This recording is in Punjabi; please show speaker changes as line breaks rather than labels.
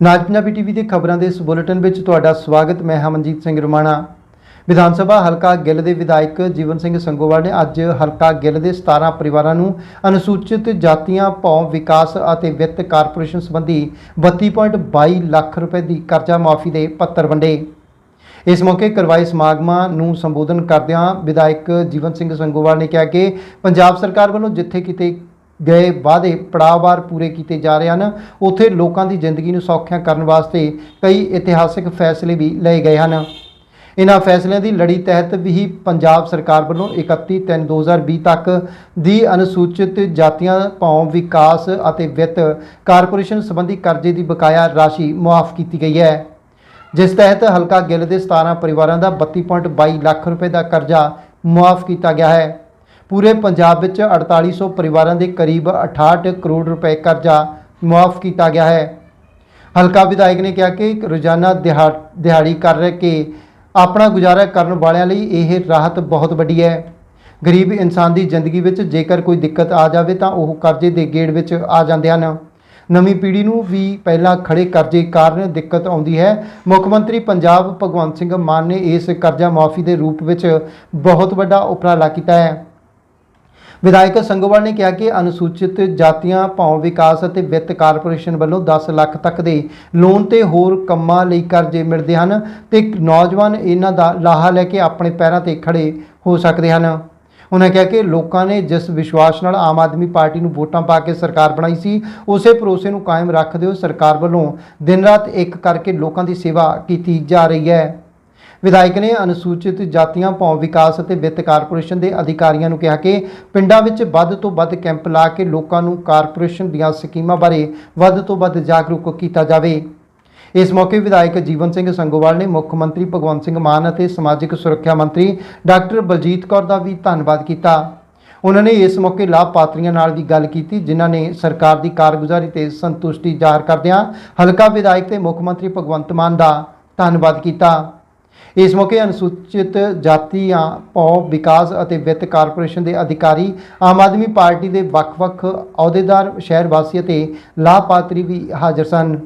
ਨਾਜ ਪੰਜਾਬੀ ਟੀਵੀ ਦੇ ਖਬਰਾਂ ਦੇ ਇਸ ਬੁਲੇਟਿਨ ਵਿੱਚ ਤੁਹਾਡਾ ਸਵਾਗਤ, ਮੈਂ ਹਮਨਜੀਤ ਸਿੰਘ ਰਮਾਣਾ। ਵਿਧਾਨ ਸਭਾ ਹਲਕਾ ਗਿੱਲ ਦੇ ਵਿਧਾਇਕ ਜੀਵਨ ਸਿੰਘ ਸੰਗੋਵਾਲ ਨੇ ਅੱਜ ਹਲਕਾ ਗਿੱਲ ਦੇ 17 ਪਰਿਵਾਰਾਂ ਨੂੰ ਅਨੁਸੂਚਿਤ ਜਾਤੀਆਂ, ਭੌਂ ਵਿਕਾਸ ਅਤੇ ਵਿੱਤ ਕਾਰਪੋਰੇਸ਼ਨ ਸੰਬੰਧੀ 32.22 ਲੱਖ ਰੁਪਏ ਦੀ ਕਰਜ਼ਾ ਮਾਫੀ ਦੇ ਪੱਤਰ ਵੰਡੇ। ਇਸ ਮੌਕੇ ਕਰਵਾਏ ਸਮਾਗਮਾਂ ਨੂੰ ਸੰਬੋਧਨ ਕਰਦਿਆਂ ਵਿਧਾਇਕ ਜੀਵਨ ਸਿੰਘ ਸੰਗੋਵਾਲ ਨੇ ਕਿਹਾ ਕਿ ਪੰਜਾਬ ਸਰਕਾਰ ਵੱਲੋਂ ਜਿੱਥੇ ਕਿਤੇ ਗਏ ਵਾਅਦੇ ਪੜਾਅਵਾਰ ਪੂਰੇ ਕੀਤੇ ਜਾ ਰਹੇ ਹਨ। ਉੱਥੇ ਲੋਕਾਂ ਦੀ ਜ਼ਿੰਦਗੀ ਨੂੰ ਸੌਖਿਆ ਕਰਨ ਵਾਸਤੇ ਕਈ ਇਤਿਹਾਸਿਕ ਫੈਸਲੇ ਵੀ ਲਏ ਗਏ ਹਨ। ਇਨ੍ਹਾਂ ਫੈਸਲਿਆਂ ਦੀ ਲੜੀ ਤਹਿਤ ਵੀ ਪੰਜਾਬ ਸਰਕਾਰ ਵੱਲੋਂ 31/3/2020 ਤੱਕ ਦੀ ਅਨੁਸੂਚਿਤ ਜਾਤੀਆਂ, ਭੌਂ, ਵਿਕਾਸ ਅਤੇ ਵਿੱਤ ਕਾਰਪੋਰੇਸ਼ਨ ਸੰਬੰਧੀ ਕਰਜ਼ੇ ਦੀ ਬਕਾਇਆ ਰਾਸ਼ੀ ਮੁਆਫ ਕੀਤੀ ਗਈ ਹੈ। ਜਿਸ ਤਹਿਤ ਹਲਕਾ ਗਿੱਲ ਦੇ 17 ਪਰਿਵਾਰਾਂ ਦਾ 32.22 ਲੱਖ ਰੁਪਏ ਦਾ ਕਰਜ਼ਾ ਮੁਆਫ ਕੀਤਾ ਗਿਆ ਹੈ। ਪੂਰੇ ਪੰਜਾਬ ਵਿੱਚ 4800 ਪਰਿਵਾਰਾਂ ਦੇ ਕਰੀਬ 68 ਕਰੋੜ ਰੁਪਏ ਕਰਜ਼ਾ ਮੁਆਫ ਕੀਤਾ ਗਿਆ ਹੈ। ਹਲਕਾ ਵਿਧਾਇਕ ਨੇ ਕਿਹਾ ਕਿ ਰੋਜ਼ਾਨਾ ਦਿਹਾ- ਦਿਹਾੜੀ ਕਰ ਕੇ ਆਪਣਾ ਗੁਜ਼ਾਰਾ ਕਰਨ ਵਾਲਿਆਂ ਲਈ ਇਹ ਰਾਹਤ ਬਹੁਤ ਵੱਡੀ ਹੈ। ਗਰੀਬ ਇਨਸਾਨ ਦੀ ਜ਼ਿੰਦਗੀ ਵਿੱਚ ਜੇਕਰ ਕੋਈ ਦਿੱਕਤ ਆ ਜਾਵੇ ਤਾਂ ਉਹ ਕਰਜ਼ੇ ਦੇ ਗੇੜ ਵਿੱਚ ਆ ਜਾਂਦੇ ਹਨ। ਨਵੀਂ ਪੀੜ੍ਹੀ ਨੂੰ ਵੀ ਪਹਿਲਾਂ ਖੜੇ ਕਰਜ਼ੇ ਕਾਰਨ ਦਿੱਕਤ ਆਉਂਦੀ ਹੈ। ਮੁੱਖ ਮੰਤਰੀ ਪੰਜਾਬ ਭਗਵੰਤ ਸਿੰਘ ਮਾਨ ਨੇ ਇਸ ਕਰਜ਼ਾ ਮਾਫੀ ਦੇ ਰੂਪ ਵਿੱਚ ਬਹੁਤ ਵੱਡਾ ਉਪਰਾਲਾ ਕੀਤਾ ਹੈ। ਵਿਧਾਇਕ ਸੰਗੋਵਾਲ ਨੇ ਕਿਹਾ ਕਿ ਅਨੁਸੂਚਿਤ ਜਾਤੀਆਂ ਭੌਂ ਵਿਕਾਸ ਅਤੇ ਵਿੱਤ ਕਾਰਪੋਰੇਸ਼ਨ ਵੱਲੋਂ 10 ਲੱਖ ਤੱਕ ਦੇ ਲੋਨ ਤੇ ਹੋਰ ਕੰਮਾਂ ਲਈ ਕਰਜ਼ੇ ਮਿਲਦੇ ਹਨ ਤੇ ਨੌਜਵਾਨ ਇਹਨਾਂ ਦਾ ਲਾਹਾ ਲੈ ਕੇ ਆਪਣੇ ਪੈਰਾਂ ਤੇ ਖੜੇ ਹੋ ਸਕਦੇ ਹਨ। ਉਹਨਾਂ ਕਿਹਾ ਕਿ ਲੋਕਾਂ ਨੇ ਜਿਸ ਵਿਸ਼ਵਾਸ ਨਾਲ ਆਮ ਆਦਮੀ ਪਾਰਟੀ ਨੂੰ ਵੋਟਾਂ ਪਾ ਕੇ ਸਰਕਾਰ ਬਣਾਈ ਸੀ, ਉਸੇ ਭਰੋਸੇ ਨੂੰ ਕਾਇਮ ਰੱਖਦੇ ਹੋਏ ਸਰਕਾਰ ਵੱਲੋਂ ਦਿਨ ਰਾਤ ਇੱਕ ਕਰਕੇ ਲੋਕਾਂ ਦੀ ਸੇਵਾ ਕੀਤੀ ਜਾ ਰਹੀ ਹੈ। ਵਿਧਾਇਕ ਨੇ ਅਨੁਸੂਚਿਤ ਜਾਤੀਆਂ, ਭੌਂ ਵਿਕਾਸ ਅਤੇ ਵਿੱਤ ਕਾਰਪੋਰੇਸ਼ਨ ਦੇ ਅਧਿਕਾਰੀਆਂ ਨੂੰ ਕਿਹਾ ਕਿ ਪਿੰਡਾਂ ਵਿੱਚ ਵੱਧ ਤੋਂ ਵੱਧ ਕੈਂਪ ਲਾ ਕੇ ਲੋਕਾਂ ਨੂੰ ਕਾਰਪੋਰੇਸ਼ਨ ਦੀਆਂ ਸਕੀਮਾਂ ਬਾਰੇ ਵੱਧ ਤੋਂ ਵੱਧ ਜਾਗਰੂਕ ਕੀਤਾ ਜਾਵੇ। ਇਸ ਮੌਕੇ ਵਿਧਾਇਕ ਜੀਵਨ ਸਿੰਘ ਸੰਗੋਵਾਲ ਨੇ ਮੁੱਖ ਮੰਤਰੀ ਭਗਵੰਤ ਸਿੰਘ ਮਾਨ ਅਤੇ ਸਮਾਜਿਕ ਸੁਰੱਖਿਆ ਮੰਤਰੀ ਡਾਕਟਰ ਬਲਜੀਤ ਕੌਰ ਦਾ ਵੀ ਧੰਨਵਾਦ ਕੀਤਾ। ਉਹਨਾਂ ਨੇ ਇਸ ਮੌਕੇ ਲਾਭਪਾਤਰੀਆਂ ਨਾਲ ਵੀ ਗੱਲ ਕੀਤੀ, ਜਿਨ੍ਹਾਂ ਨੇ ਸਰਕਾਰ ਦੀ ਕਾਰਗੁਜ਼ਾਰੀ ਤੇ ਸੰਤੁਸ਼ਟੀ ਜ਼ਾਹਰ ਕਰਦਿਆਂ ਹਲਕਾ ਵਿਧਾਇਕ ਤੇ ਮੁੱਖ ਮੰਤਰੀ ਭਗਵੰਤ ਮਾਨ ਦਾ ਧੰਨਵਾਦ ਕੀਤਾ। ਇਸ ਮੌਕੇ ਅਨੁਸੂਚਿਤ ਜਾਤੀਆਂ, ਭੌ ਵਿਕਾਸ ਅਤੇ ਵਿੱਤ ਕਾਰਪੋਰੇਸ਼ਨ ਦੇ ਅਧਿਕਾਰੀ, ਆਮ ਆਦਮੀ ਪਾਰਟੀ ਦੇ ਵੱਖ-ਵੱਖ ਅਹੁਦੇਦਾਰ ਸ਼ਹਿਰ ਵਾਸੀ ਅਤੇ ਲਾਭਪਾਤਰੀ ਵੀ ਹਾਜ਼ਰ ਸਨ।